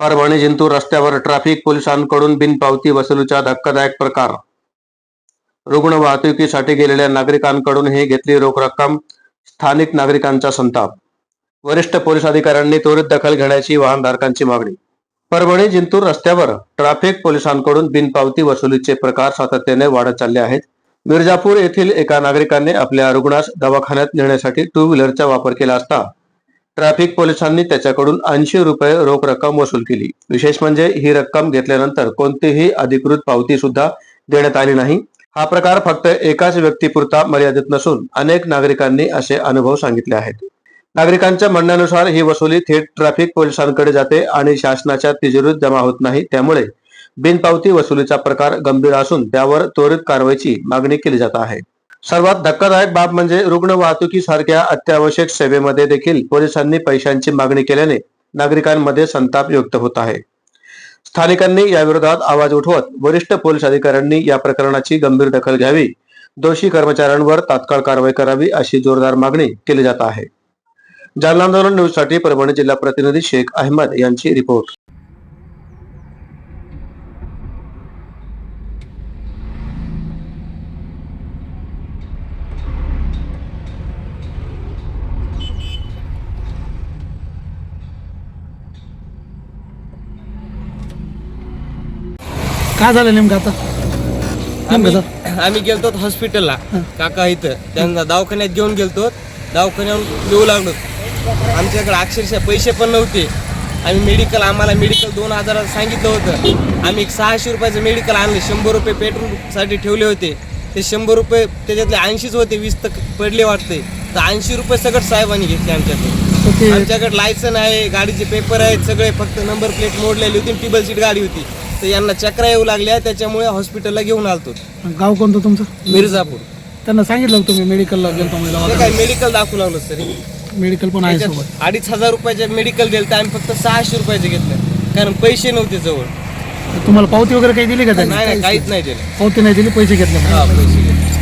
परभणी जिंतूर रस्त्यावर ट्रॅफिक पोलिसांकडून बिनपावती वसुलीचा धक्कादायक प्रकार. रुग्ण वाहतुकीसाठी गेलेल्या नागरिकांकडून ही घेतली रोख रक्कम स्थानिक नागरिकांचा संताप. वरिष्ठ पोलीस अधिकाऱ्यांनी त्वरित दखल घेण्याची वाहनधारकांची मागणी. परभणी जिंतूर रस्त्यावर ट्रॅफिक पोलिसांकडून बिनपावती वसुलीचे प्रकार सातत्याने वाढत चालले आहेत. मिर्जापूर येथील एका नागरिकाने आपल्या रुग्णास दवाखान्यात नेण्यासाठी टू व्हीलरचा वापर केला असता ट्रॅफिक पोलिसांनी त्याच्याकडून ऐंशी रुपये रोख रक्कम वसूल केली. विशेष म्हणजे ही रक्कम घेतल्यानंतर कोणतीही अधिकृत पावती सुद्धा देण्यात आली नाही. हा प्रकार फक्त एकाच व्यक्तीपुरता मर्यादित नसून अनेक नागरिकांनी असे अनुभव सांगितले आहेत. नागरिकांच्या म्हणण्यानुसार ही वसुली थेट ट्रॅफिक पोलिसांकडे जाते आणि शासनाच्या तिजोरीत जमा होत नाही. त्यामुळे बिनपावती वसुलीचा प्रकार गंभीर असून त्यावर त्वरित कारवाईची मागणी केली जात आहे. सर्वात धक्कादायक बाब म्हणजे रुग्ण वाहतुकीसारख्या अत्यावश्यक सेवेमध्ये देखील पोलिसांनी पैशांची मागणी केल्याने नागरिकांमध्ये संताप व्यक्त होत आहे. स्थानिकांनी याविरोधात आवाज उठवत वरिष्ठ पोलीस अधिकाऱ्यांनी या प्रकरणाची गंभीर दखल घ्यावी दोषी कर्मचाऱ्यांवर तात्काळ कारवाई करावी अशी जोरदार मागणी केली जात आहे. जालना आंदोलन न्यूजसाठी परभणी जिल्हा प्रतिनिधी शेख अहमद यांची रिपोर्ट. काय झालं नेमकं आता? आम्ही गेलतो हॉस्पिटलला काका इथं. त्यांना दवाखान्यात घेऊन गेलतो. दवाखान्यावर येऊ लागलो. आमच्याकडे अक्षरशः पैसे पण नव्हते. आम्ही मेडिकल आम्हाला मेडिकल दोन हजारात सांगितलं होतं. आम्ही एक सहाशे रुपयाचं मेडिकल आणले. शंभर रुपये पेट्रोलसाठी ठेवले होते. ते शंभर रुपये त्याच्यातले ऐंशीच होते वीस तर पडले वाटते. तर ऐंशी रुपये सगळं साहेबांनी घेतले आमच्याकडे. आमच्याकडे लायसन आहे गाडीचे पेपर आहेत सगळे फक्त नंबर प्लेट मोडलेली होती टिबल सीट गाडी होती. तर यांना चक्रा येऊ लागल्या त्याच्यामुळे हॉस्पिटलला घेऊन आलतो. गाव कोणतं तुमचं? मिर्झापूर. त्यांना सांगितलं का तुम्ही मेडिकलला गेलो ते काय मेडिकल दाखवू लागलो सर मेडिकल पण आहे त्याच्यात अडीच हजार रुपयाचे मेडिकल दिलं तर आम्ही फक्त सहाशे रुपयाचे घेतलं. कारण पैसे नव्हते जवळ. तुम्हाला पावती वगैरे काही दिली का नाही नाही काहीच नाही दिलं. पावती नाही दिली पैसे घेतले. हा पैसे घेतले.